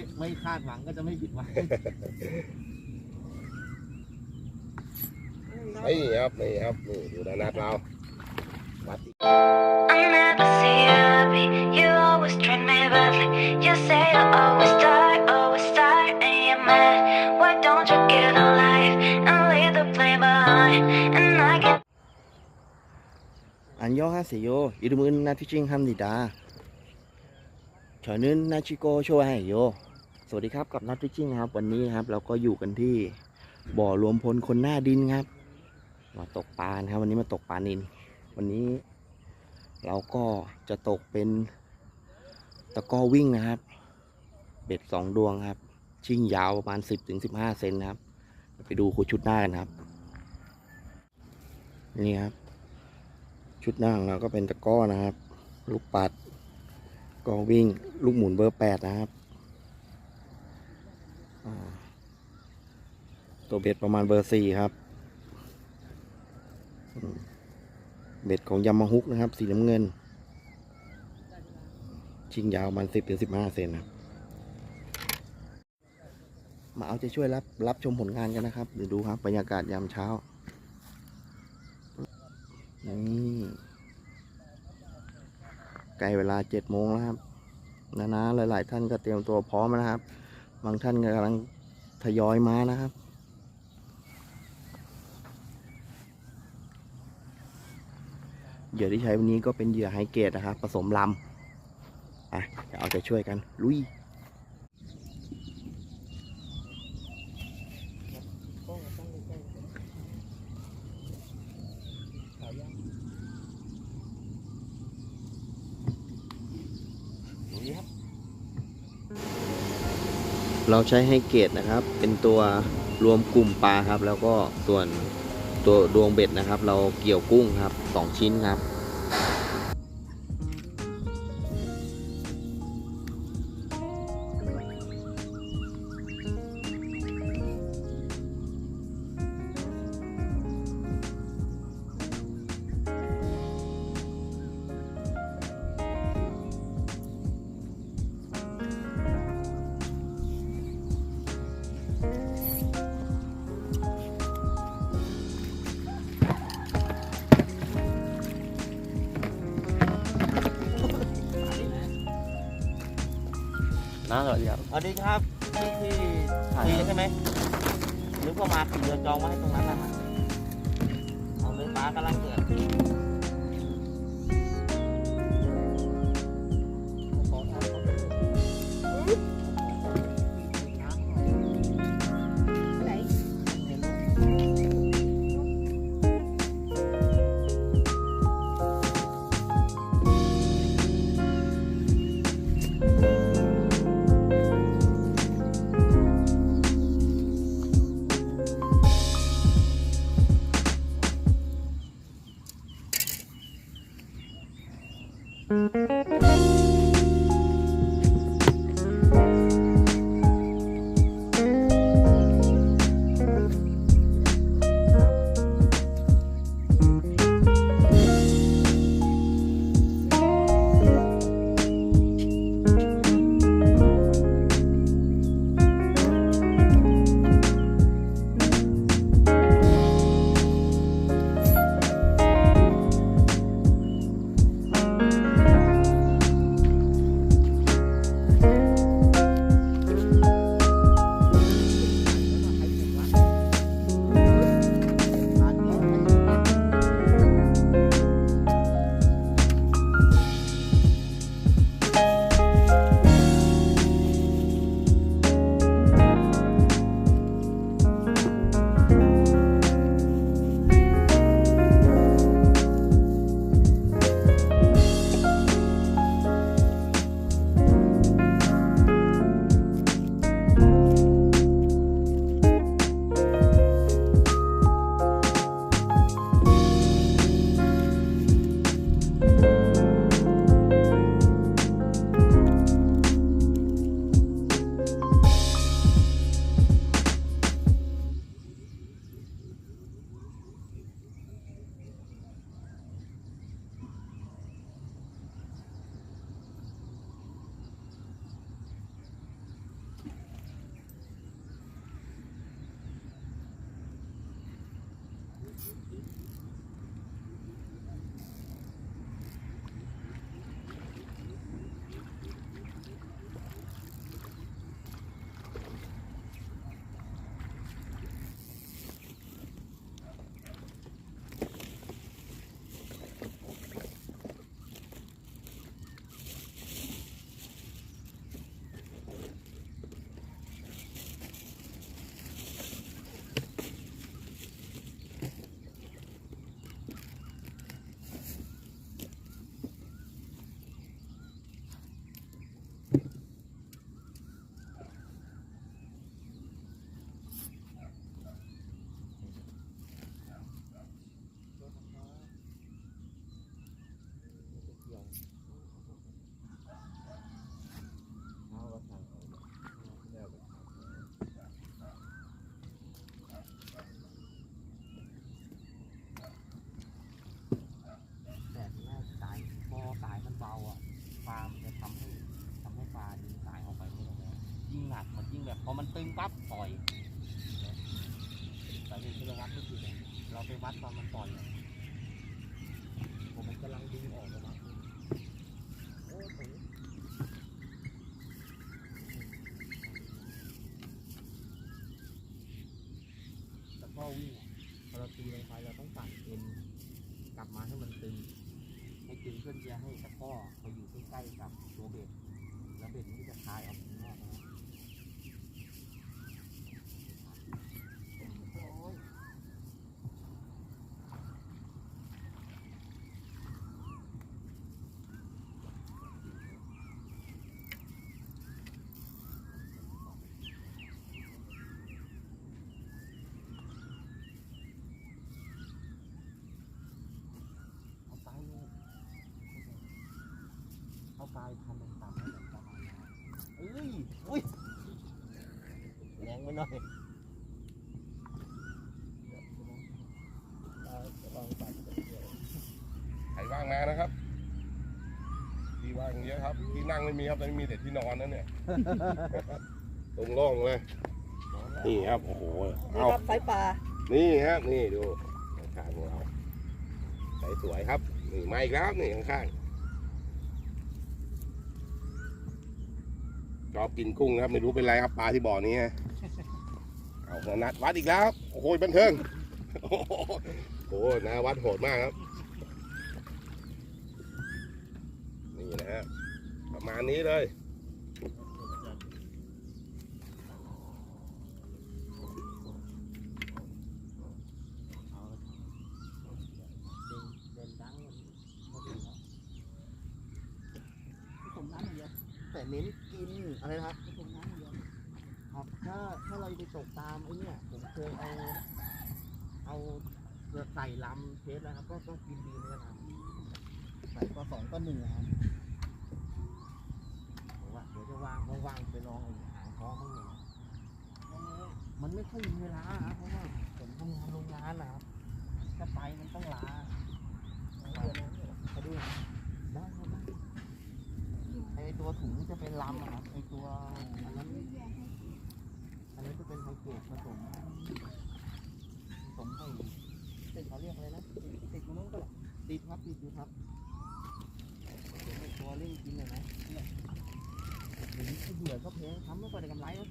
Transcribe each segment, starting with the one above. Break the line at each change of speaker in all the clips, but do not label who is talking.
ไม่ไม่คาดหวังก็จะไม่ผิดหวัง
นี่ครับนี่ครับนี่อยู่ในนัดเราวัดอีก
I never see you happy. You always treat me badly. You say you always start, always start, and you're mad. Why don't you get a life and leave the blame behind? And I can
อันยอฮาเซโยอิรุมุนนาทิจิงฮัมดิดาเฉยนึนนาชิโกโชวให้โย สวัสดีครับกับนัททิจิงนะครับ วันนี้นะครับ เราก็อยู่กันที่บ่อรวมพลคนหน้าดินครับ มาตกปลาครับ วันนี้มาตกปลานิน วันนี้ เราก็จะตกเป็นตะก้อวิ่งนะครับ เบ็ดสองดวงครับ ชิ่งยาวประมาณสิบถึงสิบห้าเซนนะครับ ไปดูคูชุดหน้ากันครับ นี่ครับ ชุดหน้าของเราก็เป็นตะก้อนะครับ ลูกปัดกอวิ่งลูกหมุนเบอร์แปดนะครับ ตัวเบ็ดประมาณเบอร์สี่ครับ เบ็ดของยามาฮุกนะครับ สีน้ำเงิน ชิงยาวประมันสิบถึงสิบห้าเซนนะครับมาเอาใจช่วยรับรับชมผลงานกันนะครับเดี๋ยวดูครับบรรยากาศยามเช้า นี่ใกล้เวลาเจ็ดโมงแล้วครับ นะนะหลาย ๆ ท่านก็เตรียมตัวพร้อมแล้วนะครับ บางท่านกำลังทยอยมานะครับ เหยื่อที่ใช้วันนี้ก็เป็นเหยื่อไฮเกตนะครับ ผสมลำอะเดี๋ยวเอาใจช่วยกัน ลุย เราใช้ให้เกตนะครับ เป็นตัวรวมกลุ่มปลาครับ แล้วก็ส่วนตัวดวงเบ็ดนะครับ เราเกี่ยวกุ้งครับสองชิ้นครับ
สวัสดีครับ สวัสดีครับที่ที่คุยใช่ไหมนึกว่ามาขี่เรือจองไว้ให้ตรงนั้นนะฮะเอาเลยฟ้ากำลังเกิด
ข้อวิ่งพอเราตีลงไปเราต้องปั่นเอ็นกลับมาให้มันตึงให้ตึงเพื่อที่จะให้ตะก้อไปอยู่ใกล้ๆกับตัวเบ็ดแล้วเบ็ดมันก็จะคลายออกข้างนอกนะโอ้ยเอาไปเลย เอาปลายพันต่ำๆให้มันประมาณนั้นเอ้ยอุ้ยแรงไปหน่อย
ใครว่างมานะครับ ที่ว่างเยอะครับ ที่นั่งไม่มีครับตอนนี้มีแต่ที่นอนนั่นเนี่ย ตรงโล่งเลย นี่ครับ โอ้โห
นี่
เอา
ครับไฟป่า
นี่ครับนี่ดูข้างๆของเราใสสวยครับ นี่มาอีกแล้วครับนี่ข้างๆ ชอบกินกุ้งนะครับ ไม่รู้เป็นไรครับปลาที่บ่อนี้ฮะเอาหัวนัดวัดอีกแล้วครับโอ้โหบันเทิงโอ้โหโอ้โหนะวัดโหดมากครับ นี่นะฮะประมาณนี้เลย
เอาเดินเดินดังมันก็ดีแล้ว
ผมน้ำอย่างเดียว
แต่เน้น กินอะไรนะครับ
ผมน้ำอย่างเดียว
ครับถ้าถ้าเราไปตกตามไอ้เนี่ยผมเคยเอา เอาใส่ลำเทสแล้วครับ ก็ต้องกินดีเหมือนกันครับ
ใส่ก็สองก็หนึ่งครับ
ผมว่าเดี๋ยวจะวางว่างๆไปลองไอ้หางท้องบ้างหนึ่งมันไม่ค่อยมีเวลาครับเพราะว่าผมทำงานโรงงานนะครับถ้าไปมันต้องลาไปดูได้ครับได้ไอ้ ตัวถุงจะเป็นลำอะครับไอตัวอันนั้นอันนี้จะเป็นไฮเกรดผสมผสมไอ้เป็นเขาเรียกอะไรนะ
ติดมันนู้นก็แหละ
ติดครับติดอยู่ครับเดี๋ยวไอ้ตัวเล่นกินเลยนะเดี๋ยวนี้ไอ้เหยื่อก็แพงทำไม่ค่อยได้กำไรนะ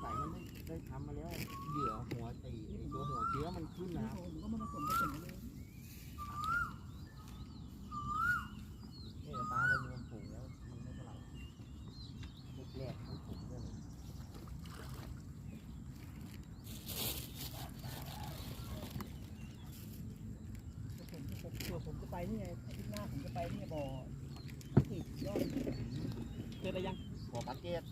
ใส่มันได้ได้ทำมาแล้วเหยื่อหัวตีไอ้ตัวหัวเชื้อมันขึ้นนะครับ
ผมก็มาผสมผสมเลย
นี่ปลามารวมฝูงแล้วมันไม่เท่าไหร่แรกๆทั้งฝูงเลย
ผมผมเผื่อผมจะไป นี่ไงอาทิตย์หน้าผมจะไปนี่บ่อติดยอดเจออะไรยัง
หัวปลาเกต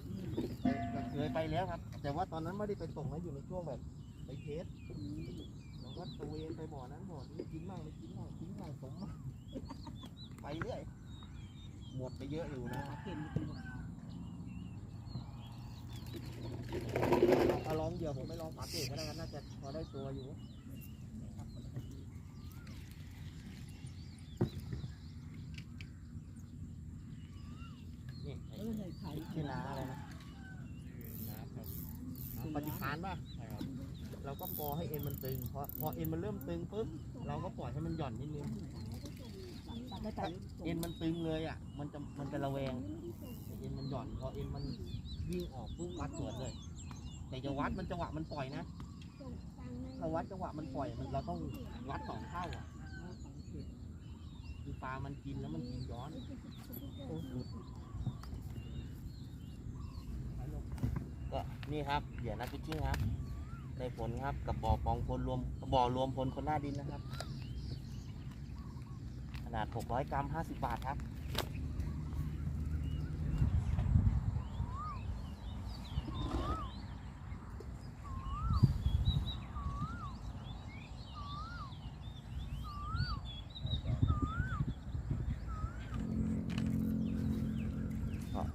เคยไปแล้วครับ แต่ว่าตอนนั้นไม่ได้ไปส่งนะอยู่ในช่วงแบบไปเทสเราก็ตระเวนไปบ่อนั้นบ่อนี้กินบ้างไม่กินบ้างกินบ้างสมบ้างไปเรื่อยหมดไปเยอะอยู่นะ
เก่งจริง
เอาลองเหยื่อผมไม่ลองปลาเกตก็ได้ครับน่าจะพอได้ตัวอยู่นี่
เอ
ไอ้
อเนี่ยขาย
ชื่อน้าอะไรนะน้าปฏิพานป่ะเราก็ปอ ให้เอ็นมันตึงพอพอเอ็นมันเริ่มตึงปุ๊บเราก็ปล่อยให้มันหย่อนนิดนึงเอ็นมันตึงเลยอะ มันจะมันจะระแวงเอ็นมันหย่อน พอเอ็นมันวิ่งออกปุ๊บวัดสวนเลย แต่จะวัดมันจังหวะมันปล่อยนะถ้าวัดจังหวะมันปล่อยมันเราต้องวัดสองเท่าอะคือปลามันกินแล้วมันกินย้อนก็นี่ครับเหยื่อนักฟิชชิ่งครับ ได้ผลครับกับบ่อปองพลรวมบ่อรวมพลคนหน้าดินนะครับ ขนาด 600 กรัม 50 บาทครับ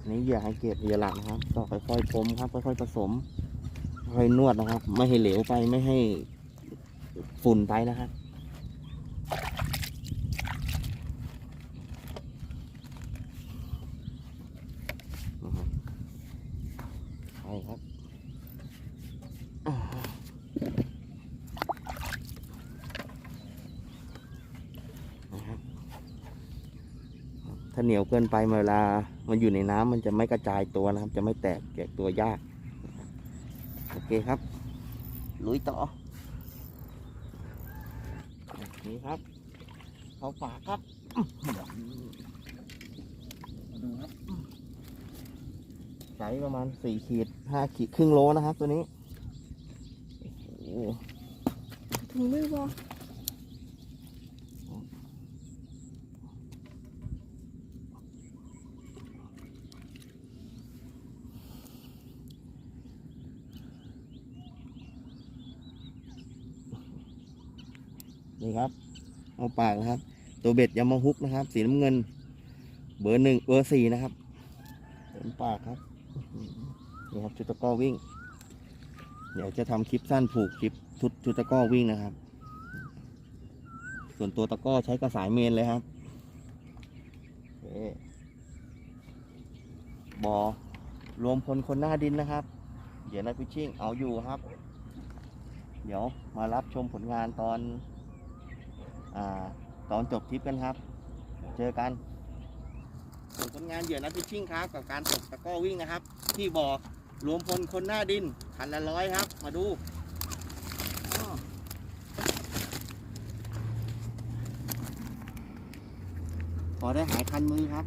นี่เหยื่อไฮเกรดเหยื่อหลักนะครับก็ค่อยๆพรมครับ ค่อยๆผสม ค่อยนวดนะครับ ไม่ให้เหลวไปไม่ให้ฝุ่นไปนะครับใช่ครับถ้าเหนียวเกินไปเวลา มันอยู่ในน้ำมันจะไม่กระจายตัวนะครับ จะไม่แตกแกกตัวยาก คครับ ลุยต่อนี่ครับเขาฝากครับ
มาดูครับ
ไซส์ประมาณสี่ขีดห้าขีดครึ่งโลนะครับตัวนี้โอ้
ถึงมือ
นี่ครับ เอาปากนะครับ ตัวเบ็ดยามาฮุกนะครับ สีน้ำเงิน เบอร์หนึ่งเบอร์สี่นะครับเป็นปากครับนี่ครับชุดตะก้อวิ่ง เดี๋ยวจะทำคลิปสั้นผูกคลิปชุดชุดตะก้อวิ่งนะครับ ส่วนตัวตะก้อใช้กระสายเมนเลยครับอบอรวมพลคนหน้าดินนะครับ เดี๋ยวนักพิชชิ่งเอาอยู่ครับ เดี๋ยวมารับชมผลงานตอน ตอนจบทริปกันครับ เจอกันส่วนผลงานเหยื่อนักพิชชิ่งครับกับการตกตะก้อวิ่งนะครับ ที่บ่อรวมพลคนหน้าดินคันละร้อยครับ มาดูอ้อพอได้หายคันมือครับ